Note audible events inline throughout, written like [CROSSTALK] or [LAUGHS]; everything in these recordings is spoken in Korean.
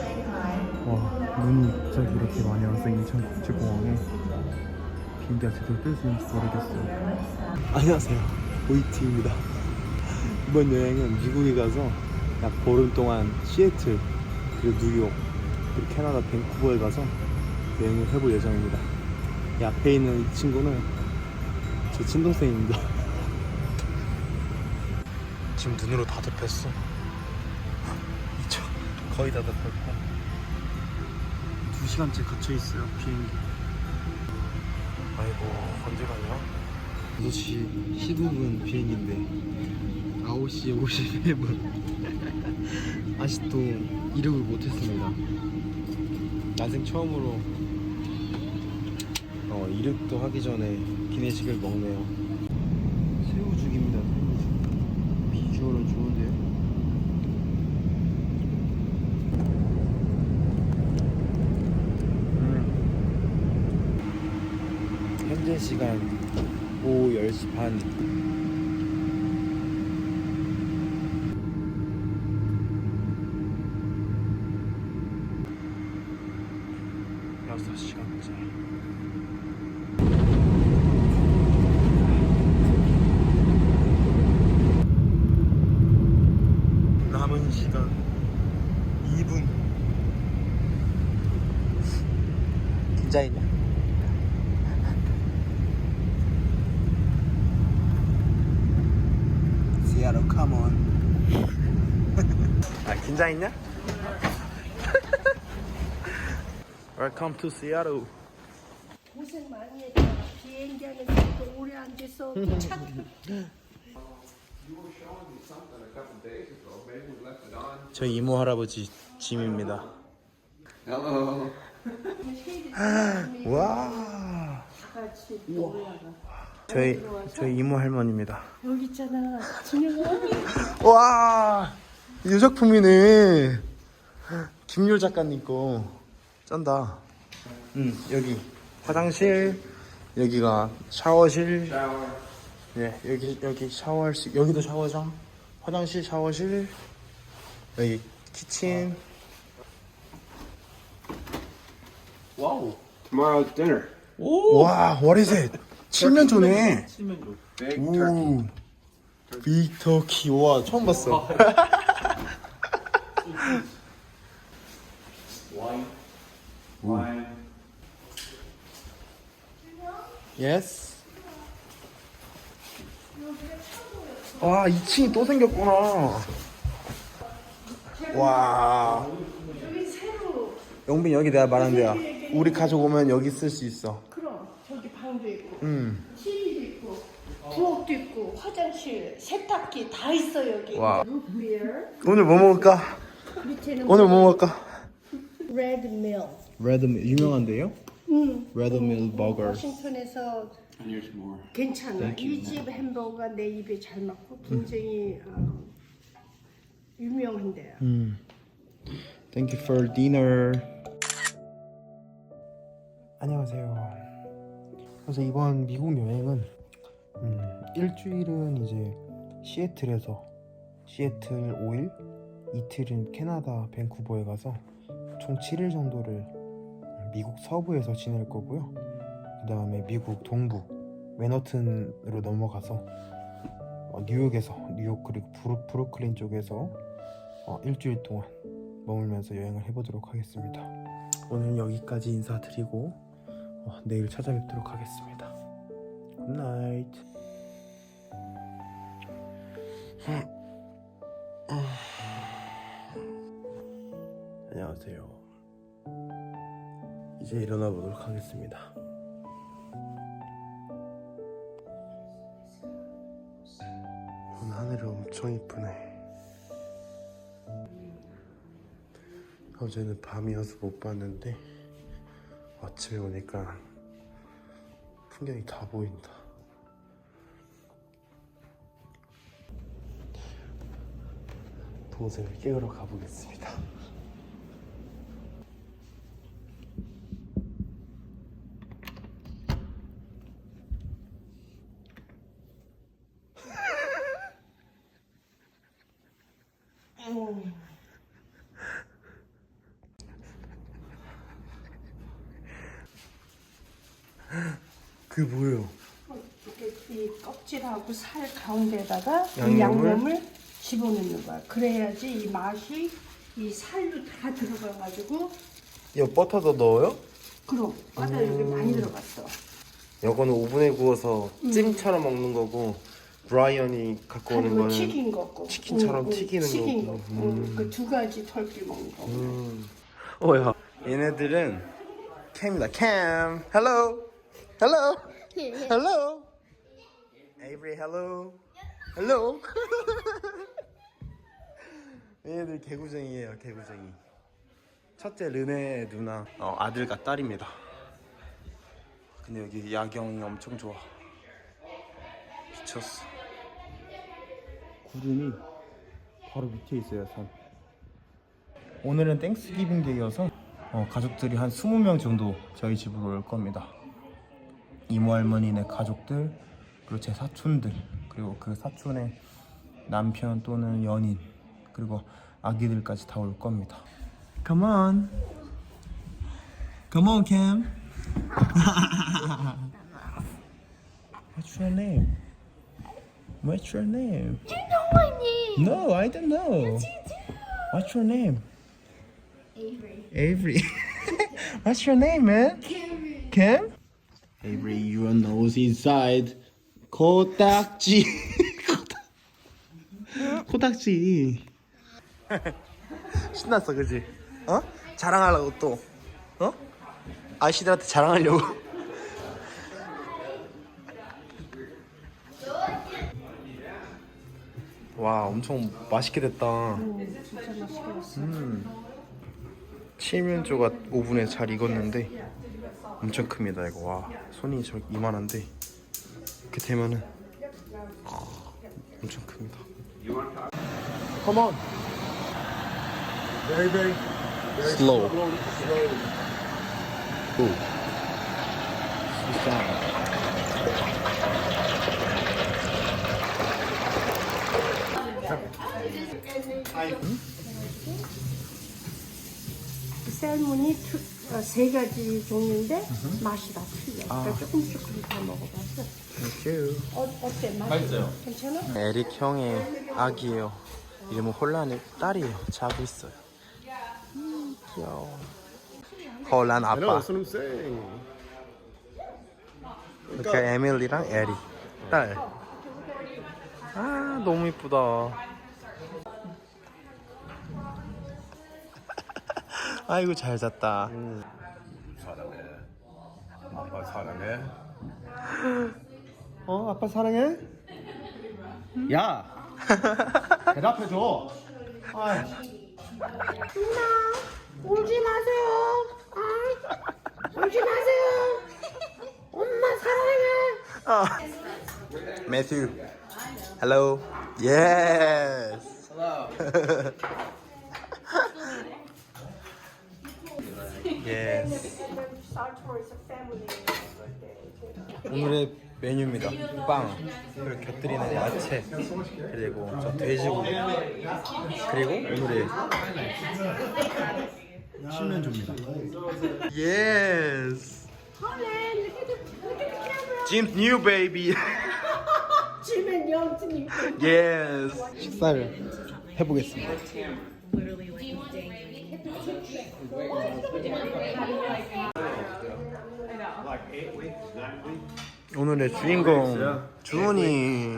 와 눈이 갑자기 이렇게 많이 와서 인천국제공항에 비행기가 제대로 뜰수 있는지 모르겠어요. 안녕하세요. 오이티입니다. 이번 여행은 미국에 가서 약 보름 동안 시애틀 그리고 뉴욕 그리고 캐나다 밴쿠버에 가서 여행을 해볼 예정입니다. 이 앞에 있는 이 친구는 제 친동생입니다. [LAUGHS] 지금 눈으로 다 덮였어 거의 다 덮였고. 2시간째 갇혀 있어요 비행기. 아이고 언제 가냐? 6시 15분 비행기인데 9시 51분. 아직도 이륙을 못했습니다. 난생 처음으로 어, 이륙도 하기 전에 기내식을 먹네요. 새우죽입니다 새우죽 비주얼은 좋은데요 음. 현재 시간 오후 10시 반 여섯 시간째 남은 시간 2분 긴장했냐? 시아로 컴온 아 긴장했냐? [LAUGHS] Welcome to Seattle 고생 많이 했다. 비행기 안에서 또 오래 앉아서 [LAUGHS] 저희 이모 할아버지 짐입니다 [LAUGHS] 와 같이 또 올라가. 저희 저희 이모 할머니입니다 여기 있잖아. 진영아. 와 유작품이네. 김율 작가님 거. 쩐다. 응 여기. 화장실 여기가 샤워실. 예 여기 여기 샤워할 수 여기도 샤워장 화장실 샤워실 여기 키친. Whoa. Tomorrow's dinner. 와 what is it? 칠면조네. Big turkey. 오. 빅터키 와 처음 봤어 Wine. 예스 와 2층이 또 생겼구나 와 여기 새로. 영빈 여기 내가 말한 데야 우리 가족 오면 여기 쓸 수 있어 그럼 저기 방도 있고, 음 TV도 있고, 부엌도 있고, 화장실, 세탁기 다 있어 여기. 와. 오늘 뭐 먹을까? 밑에는 오늘 뭐 먹을까? 레드 밀. 레드밀 유명한데요? 응. 레드밀 버거 워싱턴에서 And here's more. 괜찮아. 이 집 햄버거가 내 입에 잘 맞고 굉장히 어, 유명한데요. 음. Thank you for dinner. 안녕하세요. 그래서 이번 미국 여행은 음, 일주일은 이제 시애틀에서 시애틀 5일, 이틀은 캐나다 밴쿠버에 가서 총 7일 정도를 미국 서부에서 지낼 거고요. 그 다음에 미국 동부 맨허튼으로 넘어가서 어, 뉴욕에서 뉴욕 그리고 브루, 브루클린 쪽에서 어, 일주일 동안 머물면서 여행을 해보도록 하겠습니다. 오늘 여기까지 인사드리고 어, 내일 찾아뵙도록 하겠습니다. 굿나잇. 안녕하세요. 이제 일어나 보도록 하겠습니다. 오늘 하늘이 엄청 이쁘네. 어제는 밤이어서 못 봤는데 아침에 오니까 풍경이 다 보인다. 동생을 깨우러 가보겠습니다. 그 뭐예요? 이렇게 이 껍질하고 살 가운데다가 이 양념을? 양념을 집어넣는 거야. 그래야지 이 맛이 이 살로 다 들어가가지고 이거 버터도 넣어요? 그럼 바다 이렇게 많이 들어갔어. 이거는 오븐에 구워서 찜처럼 먹는 거고 브라이언이 갖고 오는 그리고 거는 튀긴 거고 치킨처럼 튀기는 튀긴 거고. 거고 그두 가지 털기 먹는 거. 음. 어야 얘네들은 캠이다 캠 헬로 헬로 헬로 에이브리 헬로 헬로 얘네들 개구쟁이에요 개구쟁이. 첫째 르네 누나. 어, 아들과 딸입니다. 근데 여기 야경이 엄청 좋아. 미쳤어. 구름이 바로 밑에 있어요 산 오늘은 땡스기빙 데이여서 어, 가족들이 한 20명 정도 저희 집으로 올 겁니다. 이모 할머니네 가족들 그리고 제 사촌들 그리고 그 사촌의 남편 또는 연인 그리고 아기들까지 다 올 겁니다. Come on, come on, Cam. What's your name? What's your name? You know my name. No, I don't know. What's your name? Avery. Avery. What's your name, man? Cam. Cam? Your nose inside. 코딱지. [LAUGHS] 코딱지. [LAUGHS] 신났어, 그지? 어? 자랑하려고 또. 어? 아저씨들한테 자랑하려고. [LAUGHS] 와, 엄청 맛있게 됐다. 됐어. 칠면조가 오븐에 잘 익었는데 엄청 큽니다 이거 와 손이 저 이만한데 이렇게 되면은 어, 엄청 큽니다 Come on Very, very, Slow slowly. Ooh. Slow. 그 셀몬이 투, 어, 세 가지 종류인데 맛이 다 틀려. 아. 그러니까 조금씩 그렇게 다 먹어봤어. You 어, 어때? 맛있어요. 괜찮아? 에릭 형의 아기예요 이름은 홀란의 딸이에요 자고 있어요 음, 귀여워 know, 아빠 that's what I'm saying. 이렇게 에밀리랑 에리 딸. 아 너무 이쁘다. 아이고 잘 잤다. 사랑해. 아빠 사랑해. [LAUGHS] 어 아빠 사랑해? 야 [LAUGHS] 대답해줘. 아, 울지 마세요. 아, 울지 마세요. 엄마 사랑해. 아. 매튜. Hello. Yes. Hello. [LAUGHS] yes. 오늘의 메뉴입니다. 빵, 그리고 곁들이는 야채, 그리고 저 돼지고기, 그리고 오늘의 신면조입니다. Yes. Jim's new baby. yes. 식사를 해보겠습니다. 오늘의 주인공 주은이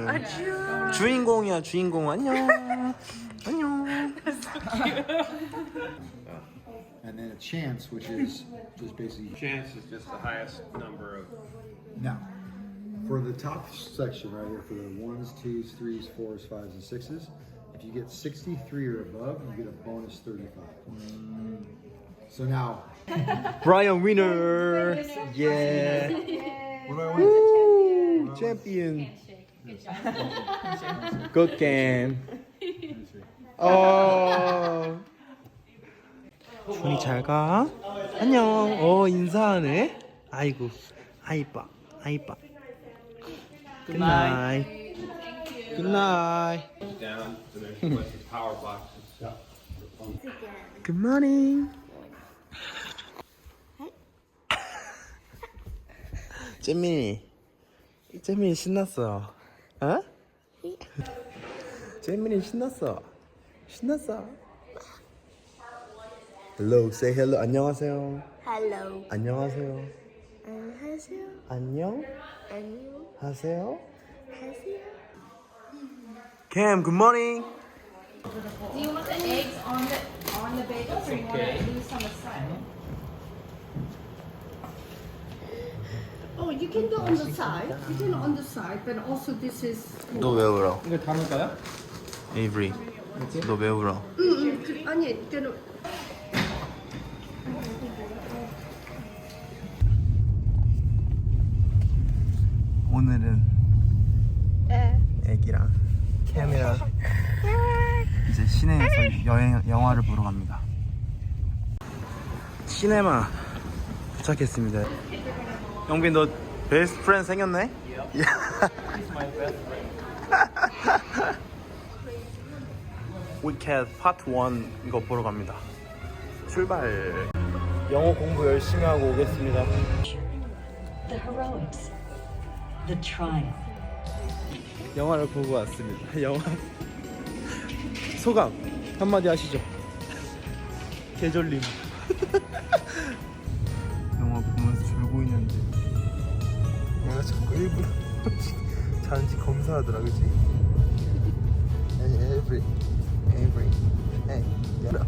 주인공이야 주인공 안녕 [LAUGHS] 안녕 [LAUGHS] and then a chance, which is just basically Chance is just the highest number of. now for the top section right here for the ones, twos, threes, fours, fives, and sixes. If you get 63 or above, you get a bonus 35. So now, 브라이언 위너 예 what do I win? 우 챔피언 굿 게임 어 준이 잘 가 안녕 어 인사하네 아이고 아이빠 아이빠 굿나잇 굿나잇 Down to there's a bunch of power boxes. Good morning. 잼민이 재민이 신났어. 어? 재민이 신났어. 신났어. Hello, say hello. 안녕하세요. Hello. 안녕하세요. 안녕하세요. 안녕. 안녕 하세요. 하세요. Cam, good morning. Do you want the eggs on the on the bagels or you want to lose some aside? Oh, you can do on the side. You can on the side, but also this is. 너왜 울어? 이거 담을까요? 에이브리. 너왜 울어? 응, 응. 아니, 이때는 오늘은 애기랑 캠이랑 이제 시내에서 여행 영화를 보러 갑니다. 시네마 도착했습니다. 영빈 너 베스트 프렌드 생겼네? 위켓 파트 1 이거 보러 갑니다. 출발. 영어 공부 열심히 하고 오겠습니다. the heroics, the triumph. 영화를 보고 왔습니다. [LAUGHS] 영화 소감 한마디 하시죠. 개졸림. 영화 보면서 졸고 있는데 얘가 자꾸 일부러 [LAUGHS] 자는지 검사하더라, 그지? [LAUGHS] Every, every, hey, get up.